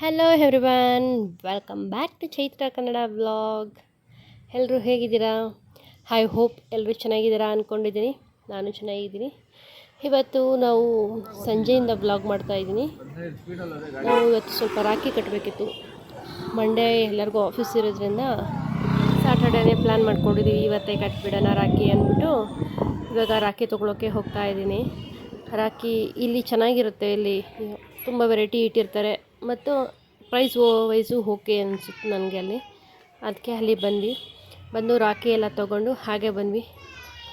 Hello everyone welcome back to Chaitra Kannada vlog ಎಲ್ಲರೂ ಹೇಗಿದ್ದೀರಾ? I hope ಎಲ್ಲರೂ ಚೆನ್ನಾಗಿದ್ದೀರಾ ಅಂದ್ಕೊಂಡಿದ್ದೀನಿ ನಾನು ಚೆನ್ನಾಗಿದ್ದೀನಿ. ಇವತ್ತು ನಾವು ಸಂಜೆಯಿಂದ ವ್ಲಾಗ್ ಮಾಡ್ತಾಯಿದ್ದೀನಿ ನಾವು ಇವತ್ತು ಸ್ವಲ್ಪ ರಾಖಿ ಕಟ್ಟಬೇಕಿತ್ತು ಮಂಡೇ ಎಲ್ಲರಿಗೂ ಆಫೀಸ್ ಇರೋದ್ರಿಂದ ಸ್ಯಾಟರ್ಡೇನೇ ಪ್ಲ್ಯಾನ್ ಮಾಡ್ಕೊಂಡಿದ್ದೀವಿ ಇವತ್ತೇ ಕಟ್ಬಿಡೋಣ ರಾಖಿ ಅಂದ್ಬಿಟ್ಟು ಇವಾಗ ರಾಖಿ ತೊಗೊಳೋಕ್ಕೆ ಹೋಗ್ತಾ ಇದ್ದೀನಿ. ರಾಖಿ ಇಲ್ಲಿ ಚೆನ್ನಾಗಿರುತ್ತೆ. ಇಲ್ಲಿ ತುಂಬ ವೆರೈಟಿ ಇಟ್ಟಿರ್ತಾರೆ. ಮತ್ತು ಪ್ರೈಸ್ ವೈಸು ಓಕೆ ಅನಿಸುತ್ತೆ ನನಗೆ ಅಲ್ಲಿ. ಅದಕ್ಕೆ ಅಲ್ಲಿ ಬಂದ್ವಿ. ಬಂದು ರಾಖಿ ಎಲ್ಲ ತೊಗೊಂಡು ಹಾಗೆ ಬಂದ್ವಿ.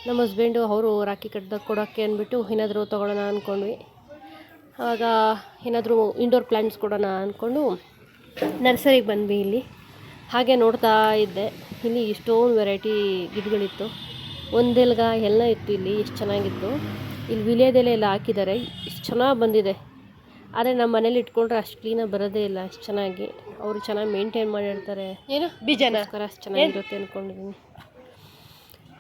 ನಮ್ಮ ಹಸ್ಬೆಂಡು ಅವರು ರಾಖಿ ಕಟ್ಟಿದಾಗ ಕೊಡೋಕ್ಕೆ ಅಂದ್ಬಿಟ್ಟು ಏನಾದರೂ ತೊಗೊಳ್ಳೋಣ ಅಂದ್ಕೊಂಡ್ವಿ ಆವಾಗ ಏನಾದರೂ ಇಂಡೋರ್ ಪ್ಲ್ಯಾಂಟ್ಸ್ ಕೊಡೋಣ ಅಂದ್ಕೊಂಡು ನರ್ಸರಿಗೆ ಬಂದ್ವಿ ಇಲ್ಲಿ. ಹಾಗೆ ನೋಡ್ತಾ ಇದ್ದೆ. ಇಲ್ಲಿ ಇಷ್ಟೊಂದು ವೆರೈಟಿ ಗಿಡಗಳಿತ್ತು. ಒಂದೆಲ್ಗ ಎಲ್ಲ ಇತ್ತು ಇಲ್ಲಿ, ಎಷ್ಟು ಚೆನ್ನಾಗಿತ್ತು. ಇಲ್ಲಿ ವಿಲೇದೆಲೆ ಎಲ್ಲ ಹಾಕಿದ್ದಾರೆ. ಇಷ್ಟು ಚೆನ್ನಾಗಿ ಬಂದಿದೆ. ಆದರೆ ನಮ್ಮ ಮನೇಲಿ ಇಟ್ಕೊಂಡ್ರೆ ಅಷ್ಟು ಕ್ಲೀನಾಗಿ ಬರೋದೇ ಇಲ್ಲ ಅಷ್ಟು ಚೆನ್ನಾಗಿ. ಅವರು ಚೆನ್ನಾಗಿ ಮೇಂಟೈನ್ ಮಾಡಿರ್ತಾರೆ. ಏನು? ಬೀಜನಸ್ಕರ ಅಷ್ಟು ಚೆನ್ನಾಗಿರುತ್ತೆ ಅಂದ್ಕೊಂಡಿದ್ದೀನಿ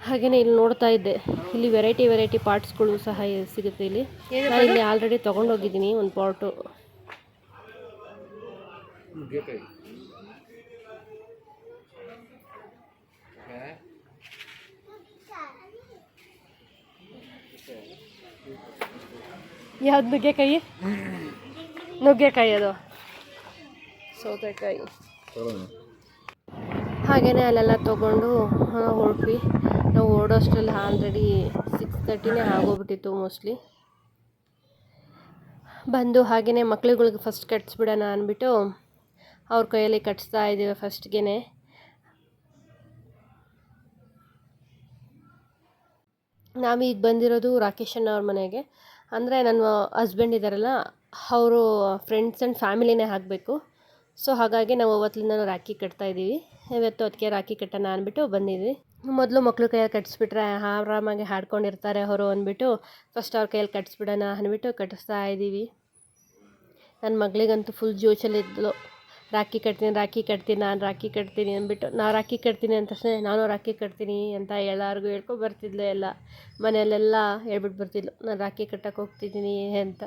ಹಾಗೆಯೇ ಇಲ್ಲಿ ನೋಡ್ತಾ ಇದ್ದೆ. ಇಲ್ಲಿ ವೆರೈಟಿ ವೆರೈಟಿ ಪಾರ್ಟ್ಸ್ಗಳು ಸಹ ಸಿಗುತ್ತೆ ಇಲ್ಲಿ. ನಾನು ಇಲ್ಲಿ ಆಲ್ರೆಡಿ ತೊಗೊಂಡೋಗಿದ್ದೀನಿ ಒಂದು ಪಾರ್ಟು ಯಾವ್ದು ನುಗ್ಗೆಕಾಯಿ? ನುಗ್ಗೆಕಾಯಿ ಅದು. ಸೌತೆಕಾಯಿ. ಹಾಗೇ ಅಲ್ಲೆಲ್ಲ ತೊಗೊಂಡು ಹೊರಟ್ವಿ ನಾವು ಓಡೋಷ್ಟರಲ್ಲಿ ಆಲ್ರೆಡಿ ಸಿಕ್ಸ್ ತರ್ಟಿನೇ ಆಗೋಗ್ಬಿಟ್ಟಿತ್ತು ಮೋಸ್ಟ್ಲಿ ಬಂದು ಹಾಗೆಯೇ ಮಕ್ಳುಗಳಿಗೆ ಫಸ್ಟ್ ಕಟ್ಸ್ಬಿಡೋಣ ಅಂದ್ಬಿಟ್ಟು ಅವ್ರ ಕೈಯಲ್ಲಿ ಕಟ್ಸ್ತಾ ಇದ್ದೀವಿ ಫಸ್ಟ್ಗೆ ನಾವೀಗ ಬಂದಿರೋದು ರಾಕೇಶ್ ಅಣ್ಣ ಅವ್ರ ಮನೆಗೆ. ಅಂದರೆ ನನ್ನ ಹಸ್ಬೆಂಡ್ ಇದ್ದಾರಲ್ಲ ಅವರು ಫ್ರೆಂಡ್ಸ್ ಆ್ಯಂಡ್ ಫ್ಯಾಮಿಲಿನೇ ಆಗಬೇಕು ಸೊ ಹಾಗಾಗಿ ನಾವು ಅವತ್ತಿಂದ ರಾಖಿ ಕಟ್ತಾ ಇದ್ದೀವಿ ಇವತ್ತು ಅದಕ್ಕೆ ರಾಖಿ ಕಟ್ಟೋಣ ಅಂದ್ಬಿಟ್ಟು ಬಂದಿದ್ವಿ. ಮೊದಲು ಮಕ್ಕಳು ಕೈಯಲ್ಲಿ ಕಟ್ಟಿಸ್ಬಿಟ್ರೆ ಆರಾಮಾಗಿ ಹಾಡ್ಕೊಂಡಿರ್ತಾರೆ ಅವರು ಅಂದ್ಬಿಟ್ಟು ಫಸ್ಟ್ ಅವ್ರ ಕೈಯಲ್ಲಿ ಕಟ್ಟಿಸ್ಬಿಡೋಣ ಅಂದ್ಬಿಟ್ಟು ಕಟ್ಟಿಸ್ತಾ ಇದ್ದೀವಿ ನನ್ನ ಮಗಳಿಗಂತೂ ಫುಲ್ ಜೋಶಲ್ಲಿದ್ಲು ರಾಖಿ ಕಟ್ತೀನಿ ರಾಖಿ ಕಟ್ತೀನಿ, ನಾನು ರಾಖಿ ಕಟ್ತೀನಿ ಅಂದ್ಬಿಟ್ಟು ನಾ ರಾಖಿ ಕಟ್ತೀನಿ ಅಂತ ತಕ್ಷಣ, ನಾನು ರಾಖಿ ಕಟ್ತೀನಿ ಅಂತ ಎಲ್ಲರಿಗೂ ಹೇಳ್ಕೊ ಬರ್ತಿದ್ಲು ಎಲ್ಲ. ಮನೆಯಲ್ಲೆಲ್ಲ ಹೇಳ್ಬಿಟ್ಟು ಬರ್ತಿದ್ಲು, ನಾನು ರಾಖಿ ಕಟ್ಟಕ್ಕೆ ಹೋಗ್ತಿದ್ದೀನಿ ಅಂತ.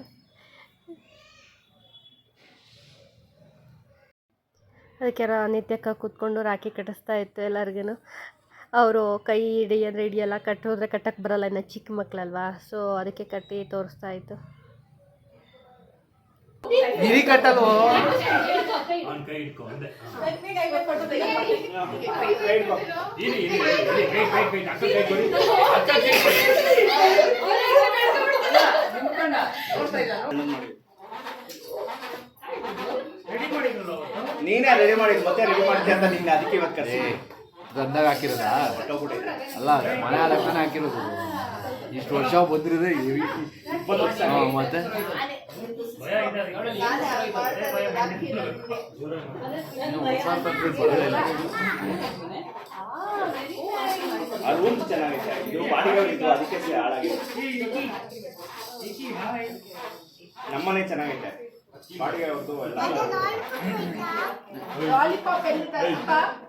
ಅದಕ್ಕೆ ರಾ ನಿತ್ಯಕ್ಕ ಕೂತ್ಕೊಂಡು ರಾಖಿ ಕಟ್ಟಿಸ್ತಾ ಇತ್ತು ಎಲ್ಲರಿಗೂ ಅವರು ಕೈ ಹಿಡಿ ಅಂದರೆ ಹಿಡಿಯಲ್ಲ ಕಟ್ಟೋದ್ರೆ ಹೋದರೆ ಕಟ್ಟಕ್ಕೆ ಬರಲ್ಲ ಇನ್ನು ಚಿಕ್ಕ ಮಕ್ಕಳಲ್ವಾ ಸೊ ಅದಕ್ಕೆ ಕಟ್ಟಿ ತೋರಿಸ್ತಾ ಇತ್ತು. ಕಟ್ಟಲ್ವೋ? ನೀನೇ ರೆಡಿ ಮಾಡಿ ಮತ್ತೆ ರೆಡಿ ಮಾಡ್ತೀಯ ಅಂತ ನಿನ್ನ ಅದಕ್ಕೆ ಇವತ್ತು ಕರೆಸಿ ದಂದಾಗ ಹಾಕಿರೋದಾ? ಅಲ್ಲ ಮನೆ ಲಗ್ನ ಹಾಕಿರೋದು. ಇಷ್ಟು ವರ್ಷ ಬಂದಿರೋದೇ ಇಪ್ಪತ್ತು ವರ್ಷ. ಮತ್ತೆ? ಆ ರೂಮ್ ಚೆನ್ನಾಗೈತೆ ಇದು ಬಾಡಿಗೆ ಇದು ಅದಕ್ಕೆ ಹಾಳಾಗಿದೆ. ನಮ್ಮನೆ ಚೆನ್ನಾಗೈತೆ ಬಾಡಿಗೆ ಅವ್ರದ್ದು ಎಲ್ಲ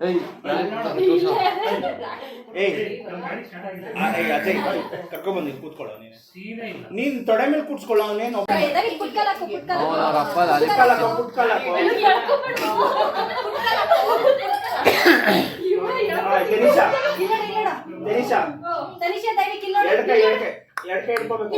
ಏಯ್ ತೋರ್ಸು. ಏಯ್ ಆ, ಏಯ್, ಅಜಯ್ ಕರ್ಕೊಂಡ್ ಬಂದಿ ಕೂತ್ಕೊಳ್ಳೋ ನೀನು ನೀನ್ ತೊಡೆ ಮೇಲೆ ಕೂತ್ಕೊಳ್ಳೋ ಅವನೇನು ತೆನಿಷಾ ತೆನಿಷಾ ಎರಡು ಹಿಡ್ಕೋಬೇಕು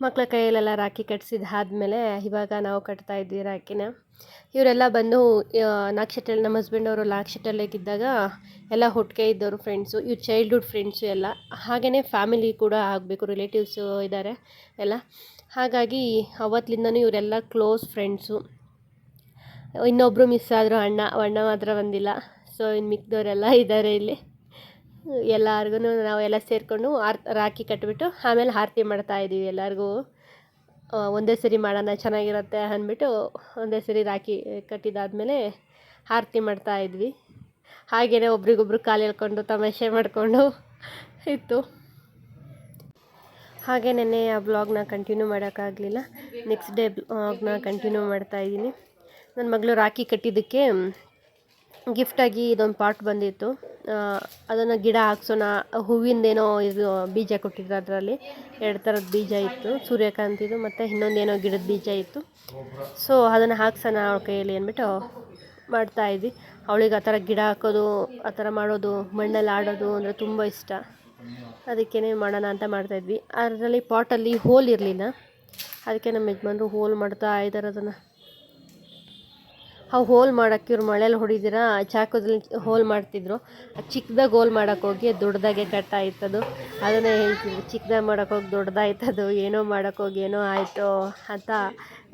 ಮಕ್ಕಳ ಕೈಯಲ್ಲೆಲ್ಲ ರಾಖಿ ಕಟ್ಸಿದ ಆದಮೇಲೆ ಇವಾಗ ನಾವು ಕಟ್ತಾ ಇದ್ವಿ ರಾಖಿನ. ಇವರೆಲ್ಲ ಬಂದು ನಾಕ್ಷಟ್ಟಲ್ಲಿ ನಮ್ಮ ಹಸ್ಬೆಂಡ್ ಅವರು ನಾಕ್ಷಟಲ್ಲಿದ್ದಾಗ ಎಲ್ಲ ಒಟ್ಟಿಗೆ ಇದ್ದವರು ಫ್ರೆಂಡ್ಸು ಇವ್ರ ಚೈಲ್ಡ್ಹುಡ್ ಫ್ರೆಂಡ್ಸು ಎಲ್ಲ. ಹಾಗೆಯೇ ಫ್ಯಾಮಿಲಿ ಕೂಡ ಆಗಬೇಕು ರಿಲೇಟಿವ್ಸು ಇದ್ದಾರೆ ಎಲ್ಲ. ಹಾಗಾಗಿ ಅವತ್ತಿಂದನೂ ಇವರೆಲ್ಲ ಕ್ಲೋಸ್ ಫ್ರೆಂಡ್ಸು ಇನ್ನೊಬ್ಬರು ಮಿಸ್ ಆದರು ಅಣ್ಣ ಅಣ್ಣ ಮಾತ್ರ ಬಂದಿಲ್ಲ. ಸೊ ಇನ್ನು ಮಿಕ್ದವರೆಲ್ಲ ಇದ್ದಾರೆ ಇಲ್ಲಿ. ಎಲ್ಲರಿಗೂ ನಾವೆಲ್ಲ ಸೇರಿಕೊಂಡು ಆರ್, ರಾಖಿ ಕಟ್ಬಿಟ್ಟು ಆಮೇಲೆ ಆರತಿ ಮಾಡ್ತಾ ಇದ್ದೀವಿ ಎಲ್ಲರಿಗೂ. ಒಂದೇ ಸರಿ ಮಾಡೋಣ ಚೆನ್ನಾಗಿರುತ್ತೆ ಅಂದ್ಬಿಟ್ಟು ಒಂದೇ ಸರಿ ರಾಖಿ ಕಟ್ಟಿದಾದ್ಮೇಲೆ ಆರತಿ ಮಾಡ್ತಾ ಇದ್ವಿ. ಹಾಗೆಯೇ ಒಬ್ರಿಗೊಬ್ರು ಕಾಲು ಹೇಳ್ಕೊಂಡು ತಮಾಷೆ ಮಾಡಿಕೊಂಡು ಇತ್ತು. ಹಾಗೆ ನೆನ್ನೆ ಆ ಬ್ಲಾಗ್ನ ಕಂಟಿನ್ಯೂ ಮಾಡೋಕ್ಕಾಗಲಿಲ್ಲ. ನೆಕ್ಸ್ಟ್ ಡೇ ಬ್ಲಾಗ್ನ ಕಂಟಿನ್ಯೂ ಮಾಡ್ತಾ ಇದ್ದೀನಿ. ನನ್ನ ಮಗಳು ರಾಖಿ ಕಟ್ಟಿದ್ದಕ್ಕೆ ಗಿಫ್ಟಾಗಿ ಇದೊಂದು ಪಾಟ್ ಬಂದಿತ್ತು. ಅದನ್ನು ಗಿಡ ಹಾಕ್ಸೋಣ, ಹೂವಿಂದೇನೋ ಇದು ಬೀಜ ಕೊಟ್ಟಿದ್ರು ಅದರಲ್ಲಿ. ಎರಡು ಥರದ ಬೀಜ ಇತ್ತು, ಸೂರ್ಯಕಾಂತಿದು ಮತ್ತು ಇನ್ನೊಂದೇನೋ ಗಿಡದ ಬೀಜ ಇತ್ತು. ಸೊ ಅದನ್ನು ಹಾಕ್ಸೋಣ ಅವಳ ಕೈಯಲ್ಲಿ ಅಂದ್ಬಿಟ್ಟು ಮಾಡ್ತಾಯಿದ್ವಿ ಅವಳಿಗೆ ಆ ಥರ ಗಿಡ ಹಾಕೋದು, ಆ ಥರ ಮಾಡೋದು, ಮಣ್ಣಲ್ಲಿ ಆಡೋದು ಅಂದರೆ ತುಂಬ ಇಷ್ಟ. ಅದಕ್ಕೇ ಮಾಡೋಣ ಅಂತ ಮಾಡ್ತಾಯಿದ್ವಿ ಅದರಲ್ಲಿ ಪಾಟಲ್ಲಿ ಹೋಲ್ ಇರಲಿಲ್ಲ. ಅದಕ್ಕೆ ನಮ್ಮ ಯಜಮಾನರು ಹೋಲ್ ಮಾಡ್ತಾ ಇದ್ದಾರೆ ಅದನ್ನು. ಆ ಹೋಲ್ ಮಾಡೋಕ್ಕೆ ಇವ್ರು ಮಳೇಲಿ ಹೊಡಿದಿರ ಚಾಕುದಲ್ಲಿ ಹೋಲ್ ಮಾಡ್ತಿದ್ರು. ಚಿಕ್ಕದಾಗಿ ಹೋಲ್ ಮಾಡೋಕ್ಕೋಗಿ ದೊಡ್ಡದಾಗೆ ಕಟ್ ಆಯ್ತದು. ಅದನ್ನೇ ಹೇಳ್ತಿದ್ರು, ಚಿಕ್ಕದಾಗಿ ಮಾಡೋಕ್ಕೋಗಿ ದೊಡ್ಡದಾಯ್ತದು, ಏನೋ ಮಾಡೋಕೆ ಹೋಗಿ, ಏನೋ ಆಯಿತು ಅಂತ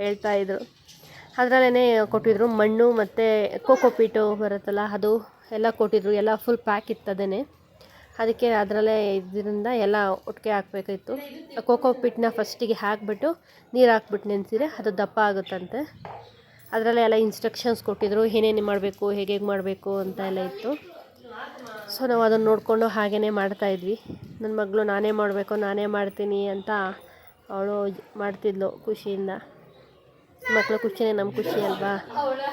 ಹೇಳ್ತಾಯಿದ್ರು ಅದರಲ್ಲೇ ಕೊಟ್ಟಿದ್ರು ಮಣ್ಣು ಮತ್ತು ಕೋಕೋ ಪೀಟು ಬರುತ್ತಲ್ಲ, ಅದು ಎಲ್ಲ ಕೊಟ್ಟಿದ್ರು. ಎಲ್ಲ ಫುಲ್ ಪ್ಯಾಕ್ ಇತ್ತದೇ ಅದೇ ಅದಕ್ಕೆ ಅದರಲ್ಲೇ ಇದರಿಂದ ಎಲ್ಲ ಒಟ್ಟಿಗೆ ಹಾಕಬೇಕಾಯ್ತು. ಕೋಕೋ ಪಿಟ್ನ ಫಸ್ಟಿಗೆ ಹಾಕಿಬಿಟ್ಟು ನೀರು ಹಾಕ್ಬಿಟ್ಟು ನೆನೆಸಿದ್ರೆ ಅದು ದಪ್ಪ ಆಗುತ್ತಂತೆ. ಅದರಲ್ಲೇ ಎಲ್ಲ ಇನ್ಸ್ಟ್ರಕ್ಷನ್ಸ್ ಕೊಟ್ಟಿದ್ದರು ಏನೇನು ಮಾಡಬೇಕು ಹೇಗೆ ಹೇಗೆ ಮಾಡಬೇಕು ಅಂತ ಎಲ್ಲ ಇತ್ತು. ಸೊ ನಾವು ಅದನ್ನು ನೋಡಿಕೊಂಡು ಹಾಗೇ ಮಾಡ್ತಾಯಿದ್ವಿ ನನ್ನ ಮಗಳು ನಾನೇ ಮಾಡಬೇಕು ನಾನೇ ಮಾಡ್ತೀನಿ ಅಂತ ಅವಳು ಮಾಡ್ತಿದ್ಲು ಖುಷಿಯಿಂದ. ಮಕ್ಕಳ ಖುಷಿನೇ ನಮ್ಮ ಖುಷಿ ಅಲ್ವಾ?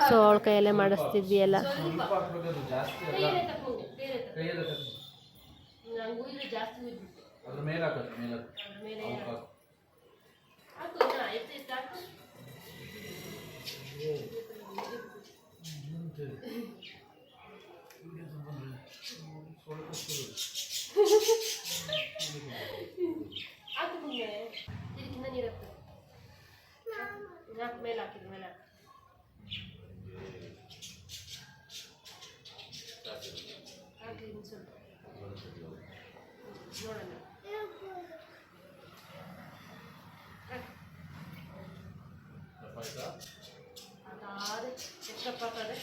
ಸೊ ಅವಳ ಕೈಯಲ್ಲೇ ಮಾಡಿಸ್ತಿದ್ವಿ ಎಲ್ಲ. ಜಾಸ್ತಿ ಅಲ್ಲ ಕೈಯಲ್ಲ ತಪ್ಪು. ಅದ್ರ ಮೇಲೆ ಹಾಕೋದು ಮೇಲೆ ಹಾಕು. ಮೇಲೆ ಹಾಕಿದ್ರು ಮೇಲೆ ಹಾಕಿ ಸ್ವಲ್ಪ ನೋಡೋಣ ದಪ್ಪ ಆಯ್ತಾ? ಅದಾದೆ ಎಷ್ಟಪ್ಪ ಆಗ್ತದೆ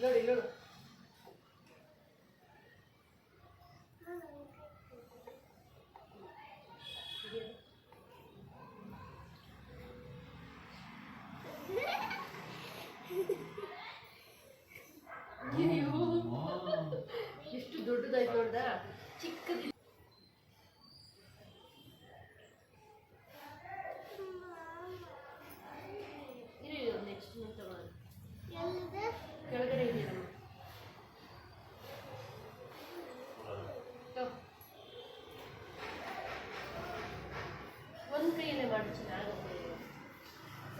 ನೋಡಿ ನೋಡು ಎಷ್ಟು ದೊಡ್ಡದಾಯ್ತು ನೋಡ್ದ ಚಿಕ್ಕದಿ ಇರು ನೆಕ್ಸ್ಟ್ ನೀವು ತಗೊಳ್ಳೋಣ ಕೆಳಗಡೆ ಇದೆಯಲ್ಲ ಒಂದು ಕೈಯಲ್ಲೇ ಮಾಡಿ ಚೆನ್ನಾಗುತ್ತೆ ಸಾಫ್ಟ್ ಆಗಿ ನಿಜ ಉದುರಿಸಿದೆ. ಇನ್ನೊಂದು ತಗೊಳ್ಳೋಣ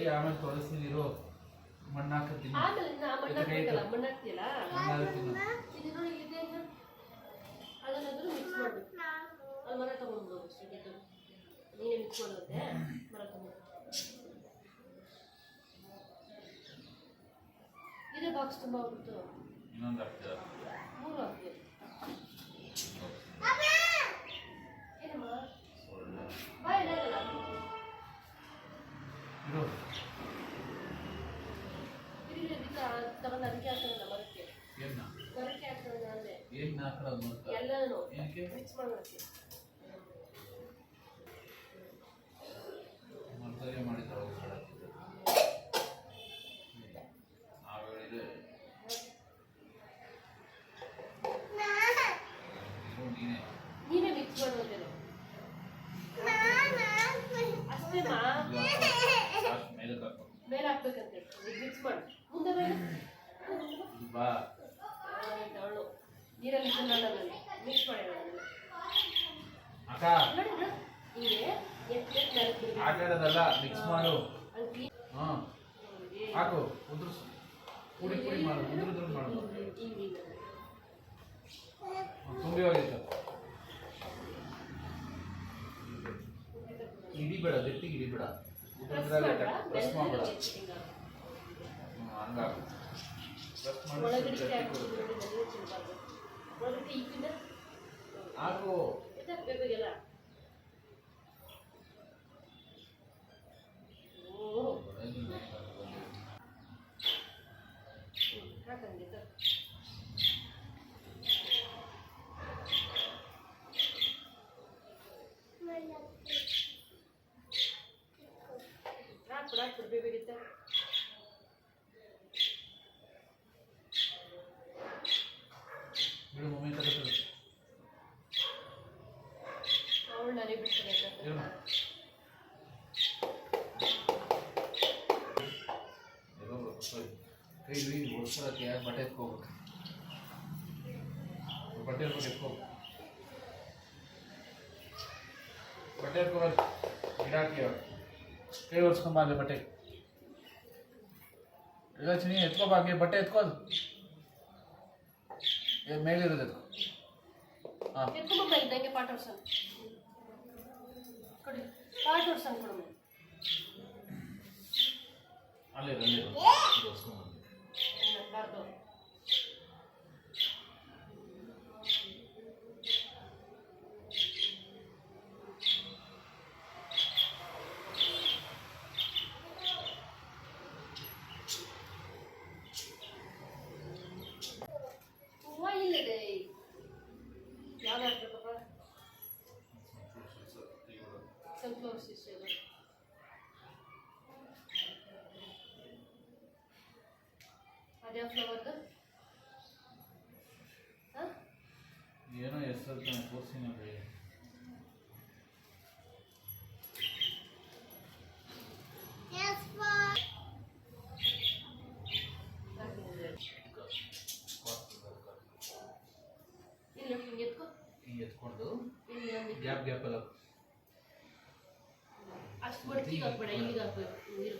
ಮಿಕ್ಸ್ ಮಾಡೋದೆ ಮರ ತಗೊಂಡು. ಇದೇ ಬಾಕ್ಸ್ ತುಂಬ ಹೋಗ್ಬಿಟ್ಟು ಇನ್ನೊಂದು ಹಾಕ್ತೀರ? ಮೂರು ಹಾಕ್ತೀವಿ ಏನಮ್ಮ? ಬಾಯ್ ಇರು ಇರಿ ಇದಕ್ಕೆ ತಗೊಂಡು ಅದಕ್ಕೆ ಹಾಕೋಣ ಮರಕ್ಕೆ? ಮರಕ್ಕೆ ಹಾಕೋಣ ಅಂದೆ ಏನ್ ಹಾಕೊಳ್ಳೋದು ಅಂತ? ಎಲ್ಲನೂ? ಏನಕ್ಕೆ? ಮಿಕ್ಸ್ ಮಾಡೋಕೆ ಮರ್ತವ್ಯ ಮಾಡಿದ್ರು. ನಾವ್ ಹೇಳಿದ್ರೆ ನೀನೇ. ನೀನೇ ಮಿಕ್ಸ್ ಮಾಡೋದೇನು ಅಷ್ಟೇ ಮಾ. ಮೇಲೆ ಹಾಕು. ಮೇಲೆ ಹಾಕ್ಬೇಕಂತ. ಮಿಕ್ಸ್ ಮಾಡು. ಬಾ ನೀರಲ್ಲಿ ಮಿಕ್ಸ್ ಮಾಡಿ ಅಕ್ಕ. ಆಟ ಮಿಕ್ಸ್ ಮಾಡು ಮಾಡಿ. ಹಾಕು, ಉದುರ್ಸು ಪುಡಿ ಪುಡಿ ಮಾಡು ಉದುರುದ್ರು ಮಾಡು ಹಿಂಗ್ ಹಿಂಗ್. ತುಂಬಿ ಹೋಗಿತ್ತು ಹಿಡಿಬೇಡ ಗಟ್ಟಿಗೆ ಹಿಡಿಬೇಡ ಉದುರಿದ್ರಾಗ? ಪ್ರೆಸ್ ಬೆನ್ನಿಗೆ ಹಿಂಗ. ಕೈ ಇಳಿ ಹೊಡ್ಸೋಕ್ಕೆ ಯಾರು ಬಟ್ಟೆ ಎತ್ಕೋಬೇಕು ಬಟ್ಟೆ ಎತ್ಕೊಂಡು ಎತ್ಕೋ ಬಟ್ಟೆ ಎತ್ಕೋಬೇಕು ಗಿಡಾಕಿ ಕೈ ಒರೆಸ್ಕೊಂಬ ಅಲ್ಲಿ ಬಟ್ಟೆ ಇಲ್ಲ ಚಿನಿ ಎತ್ಕೋಬಾ ಹಂಗೆ ಬಟ್ಟೆ ಎತ್ಕೋದು ಏ ಮೇಲಿರೋದು ಎತ್ಕೋ ಹಾಂ ಎತ್ಕೊಂಬ ಇದ್ದಂಗೆ ಪಾಠ ಹೊಡ್ಸೋಣ ಕೊಡಿ ಪಾಠ ಹೊಡ್ಸೋಣ ಕೊಡಮ್ಮ ಅಲ್ಲೇ ಅಲ್ಲೇ ಅದ್ಯಾವ ಫ್ಲವರ್ದು ಏನೋ ಹೆಸರು ತೋರಿಸಿ ನೋಡಿ ಇಲ್ಲ ಹಿಂಗೆ ಎತ್ಕೊ ಹಿಂಗೆ ಎತ್ಕೊಂಡು ಇಲ್ಲಿ ಒಂದು ಗ್ಯಾಪ್ ಗ್ಯಾಪ್ ಎಲ್ಲ ಅಷ್ಟು ಬಡ್ತಿಗೆ ಹಾಕ್ಬೇಡ ಇಲ್ಲಿಗೆ ಹಾಕ್ಬೇಕು ನೀರು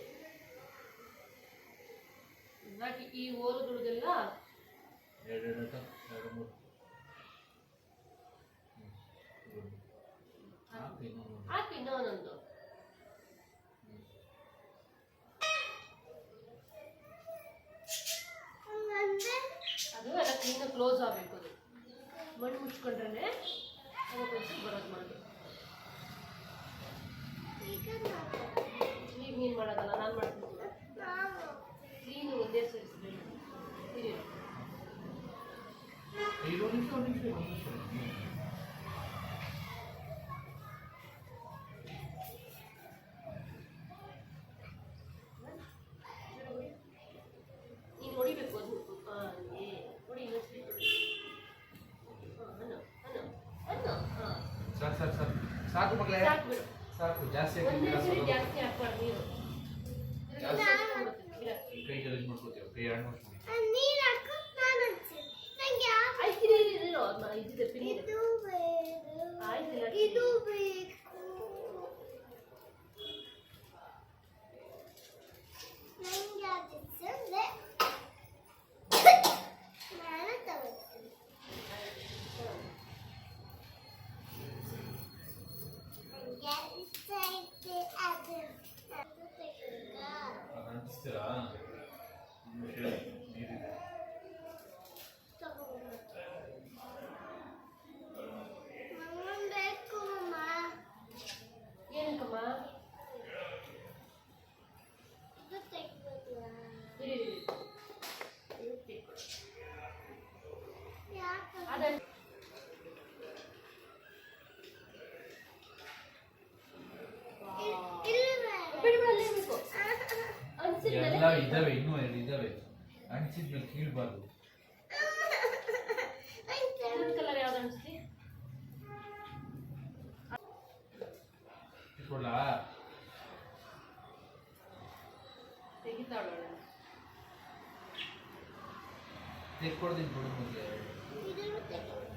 ಹಾಕಿ ಈ ಓಲುಗಳಿಗೆಲ್ಲ ಸಾಕು ಸಾಕು ಜಾಸ್ತಿ ಜಾಸ್ತಿ ಹಾಕ್ಬಾರ್ದು ಇನ್ನೊಂದು ಕಲರ್ ಯಾವ್ದು ಅನಿಸ್ತಿ ಇಟ್ಕೊಳ್ಳಾ? ತೆಗಿತಾಳು ತೆಕ್ಕೊಡ್ತೀನಿ ಬಿಡು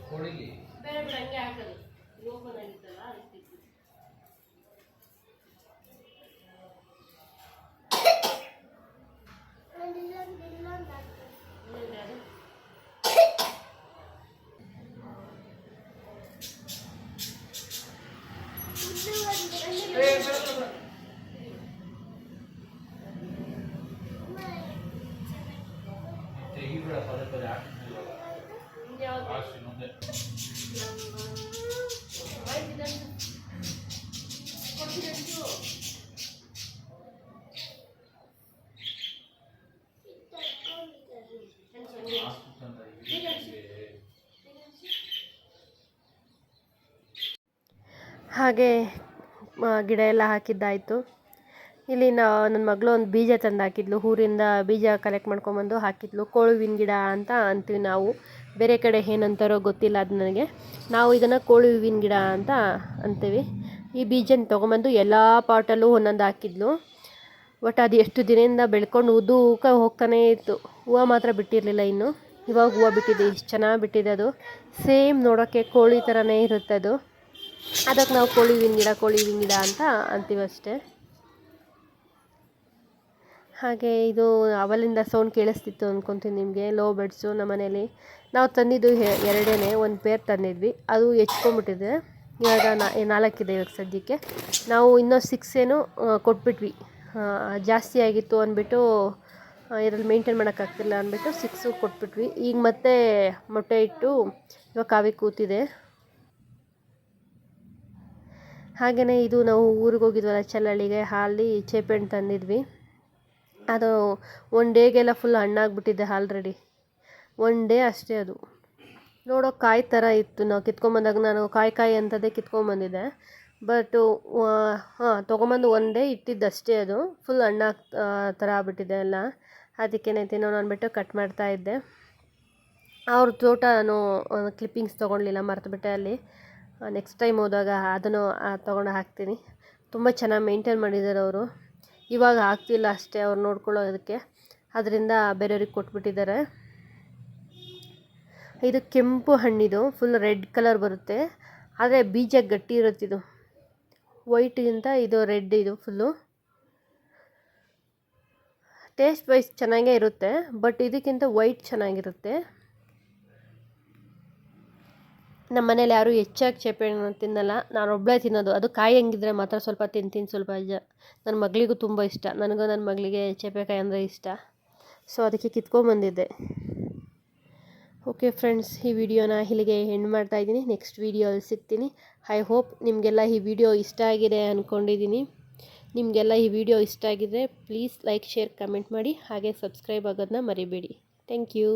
ಕೊಡಿಲಿ. ಬೇರೆ ಬಿಡ ಹಂಗೆ ಹಾಕಲ್ಲ ಓಪನ್ ಆಗಿತ್ತಲ್ಲ ಹಾಗೆ ಗಿಡ ಎಲ್ಲ ಹಾಕಿದ್ದಾಯಿತು. ಇಲ್ಲಿ ನನ್ನ ಮಗಳು ಒಂದು ಬೀಜ ತಂದು ಹಾಕಿದ್ಲು ಊರಿಂದ ಬೀಜ ಕಲೆಕ್ಟ್ ಮಾಡ್ಕೊಂಬಂದು ಹಾಕಿದ್ಲು. ಕೋಳುವಿನ ಗಿಡ ಅಂತ ಅಂತೀವಿ ನಾವು. ಬೇರೆ ಕಡೆ ಏನಂತಾರೋ ಗೊತ್ತಿಲ್ಲ ಅದು ನನಗೆ. ನಾವು ಇದನ್ನು ಕೋಳಿ ಹೂವಿನ ಗಿಡ ಅಂತ ಅಂತೀವಿ. ಈ ಬೀಜನ ತೊಗೊಂಬಂದು ಎಲ್ಲ ಪಾಟಲ್ಲೂ ಒಂದೊಂದು ಹಾಕಿದ್ಲು. ಬಟ್ ಅದು ಎಷ್ಟು ದಿನದಿಂದ ಬೆಳ್ಕೊಂಡು ಉದ್ದೂಕ ಹೋಗ್ತಾನೆ ಇತ್ತು. ಹೂವು ಮಾತ್ರ ಬಿಟ್ಟಿರಲಿಲ್ಲ ಇನ್ನು. ಇವಾಗ ಹೂವು ಬಿಟ್ಟಿದೆ, ಇಷ್ಟು ಚೆನ್ನಾಗಿ ಬಿಟ್ಟಿದೆ ಅದು. ಸೇಮ್ ನೋಡೋಕ್ಕೆ ಕೋಳಿ ಥರನೇ ಇರುತ್ತೆ ಅದು. ಅದಕ್ಕೆ ನಾವು ಕೋಳಿ ಹೂವಿನ ಗಿಡ ಕೋಳಿ ಹೂವಿನ ಗಿಡ ಅಂತ ಅಂತೀವಿ ಅಷ್ಟೇ. ಹಾಗೆ ಇದು ಅವಲಿಂದ ಸೌಂಡ್ ಕೇಳಿಸ್ತಿತ್ತು ಅಂದ್ಕೊತೀನಿ ನಿಮಗೆ. ಲೋ ಬೆಡ್ಸು ನಮ್ಮ ಮನೇಲಿ ನಾವು ತಂದಿದ್ದು ಎರಡೇನೆ ಎರಡೇ ಒಂದು ಪೇರ್ ತಂದಿದ್ವಿ. ಅದು ಹೆಚ್ಕೊಂಡ್ಬಿಟ್ಟಿದೆ. ಇವಾಗ ನಾಲ್ಕಿದೆ ಇವಾಗ ಸದ್ಯಕ್ಕೆ. ನಾವು ಇನ್ನೂ ಸಿಕ್ಸ್ ಏನು ಕೊಟ್ಬಿಟ್ವಿ. ಜಾಸ್ತಿ ಆಗಿತ್ತು ಅಂದ್ಬಿಟ್ಟು ಇದರಲ್ಲಿ ಮೇಂಟೈನ್ ಮಾಡೋಕ್ಕಾಗ್ತಿಲ್ಲ ಅಂದ್ಬಿಟ್ಟು ಸಿಕ್ಸು ಕೊಟ್ಬಿಟ್ವಿ. ಈಗ ಮತ್ತೆ ಮೊಟ್ಟೆ ಇಟ್ಟು, ಇವಾಗ ಕಾವಿ ಕೂತಿದೆ. ಹಾಗೆಯೇ ಇದು ನಾವು ಊರಿಗೆ ಹೋಗಿದ್ವಲ್ಲ ಚಲ್ಲಳ್ಳಿಗೆ ಅಲ್ಲಿ ಚೇಪೆಹಣ್ಣು ತಂದಿದ್ವಿ. ಅದು ಒನ್ ಡೇಗೆಲ್ಲ ಫುಲ್ ಹಣ್ಣಾಗ್ಬಿಟ್ಟಿದೆ ಆಲ್ರೆಡಿ ಒನ್ ಡೇ ಅಷ್ಟೇ ಅದು. ನೋಡೋ ಕಾಯಿ ಥರ ಇತ್ತು. ನಾವು ಕಿತ್ಕೊಂಬಂದಾಗ ನಾನು ಕಾಯಿ ಕಾಯಿ ಅಂತದೇ ಕಿತ್ಕೊಂಬಂದಿದ್ದೆ. ಬಟ್ ಹಾಂ, ತೊಗೊಂಬಂದು ಒನ್ ಡೇ ಇಟ್ಟಿದ್ದಷ್ಟೇ ಅದು. ಫುಲ್ ಹಣ್ಣಾಗ್ ಥರ ಆಗ್ಬಿಟ್ಟಿದೆ ಎಲ್ಲ. ಅದಕ್ಕೇನೆ ನಾನು ಅಂದ್ಬಿಟ್ಟು ಕಟ್ ಮಾಡ್ತಾ ಇದ್ದೆ. ಅವ್ರ ತೋಟ ನಾನು ಕ್ಲಿಪ್ಪಿಂಗ್ಸ್ ತೊಗೊಳ್ಲಿಲ್ಲ ಮರ್ತುಬಿಟ್ಟೆ ಅಲ್ಲಿ. ನೆಕ್ಸ್ಟ್ ಟೈಮ್ ಹೋದಾಗ ಅದನ್ನು ತೊಗೊಂಡು ಹಾಕ್ತೀನಿ. ತುಂಬ ಚೆನ್ನಾಗಿ ಮೇಂಟೈನ್ ಮಾಡಿದ್ದಾರೆ ಅವರು. ಇವಾಗ ಆಗ್ತಿಲ್ಲ ಅಷ್ಟೇ ಅವ್ರು ನೋಡ್ಕೊಳ್ಳೋದಕ್ಕೆ. ಅದರಿಂದ ಬೇರೆಯವ್ರಿಗೆ ಕೊಟ್ಬಿಟ್ಟಿದ್ದಾರೆ. ಇದು ಕೆಂಪು ಹಣ್ಣಿದು ಫುಲ್ ರೆಡ್ ಕಲರ್ ಬರುತ್ತೆ. ಆದರೆ ಬೀಜ ಗಟ್ಟಿ ಇರುತ್ತಿದು ವೈಟಿಗಿಂತ ಇದು ರೆಡ್ ಇದು ಫುಲ್ಲು ಟೇಸ್ಟ್ ವೈಸ್ ಚೆನ್ನಾಗೇ ಇರುತ್ತೆ ಬಟ್ ಇದಕ್ಕಿಂತ ವೈಟ್ ಚೆನ್ನಾಗಿರುತ್ತೆ. ನಮ್ಮ ಮನೇಲಿ ಯಾರೂ ಹೆಚ್ಚಾಗಿ ಚೇಪೆಹಣ್ಣು ತಿನ್ನಲ್ಲ. ನಾನು ಒಬ್ಬಳೇ ತಿನ್ನೋದು. ಅದು ಕಾಯಿ ಹಂಗಿದ್ರೆ ಮಾತ್ರ ಸ್ವಲ್ಪ ತಿಂತೀನಿ ಸ್ವಲ್ಪ ಜ ನನ್ನ ಮಗಳಿಗೂ ತುಂಬ ಇಷ್ಟ. ನನಗೂ ನನ್ನ ಮಗಳಿಗೆ ಚೇಪೆಕಾಯಿ ಅಂದರೆ ಇಷ್ಟ. ಸೊ ಅದಕ್ಕೆ ಕಿತ್ಕೊಂಬಂದಿದ್ದೆ. ಓಕೆ ಫ್ರೆಂಡ್ಸ್ ಈ ವಿಡಿಯೋನ ಇಲ್ಲಿಗೆ ಎಂಡ್ ಮಾಡ್ತಾ ಇದ್ದೀನಿ. ನೆಕ್ಸ್ಟ್ ವಿಡಿಯೋಲ್ಲಿ ಸಿಗ್ತೀನಿ. ಐ ಹೋಪ್ ನಿಮಗೆಲ್ಲ ಈ ವಿಡಿಯೋ ಇಷ್ಟ ಆಗಿದೆ ಅಂದ್ಕೊಂಡಿದ್ದೀನಿ ನಿಮಗೆಲ್ಲ ಈ ವಿಡಿಯೋ ಇಷ್ಟ ಆಗಿದ್ದರೆ ಪ್ಲೀಸ್ ಲೈಕ್ ಶೇರ್ ಕಮೆಂಟ್ ಮಾಡಿ. ಹಾಗೆ ಸಬ್ಸ್ಕ್ರೈಬ್ ಆಗೋದನ್ನ ಮರಿಬೇಡಿ. Thank you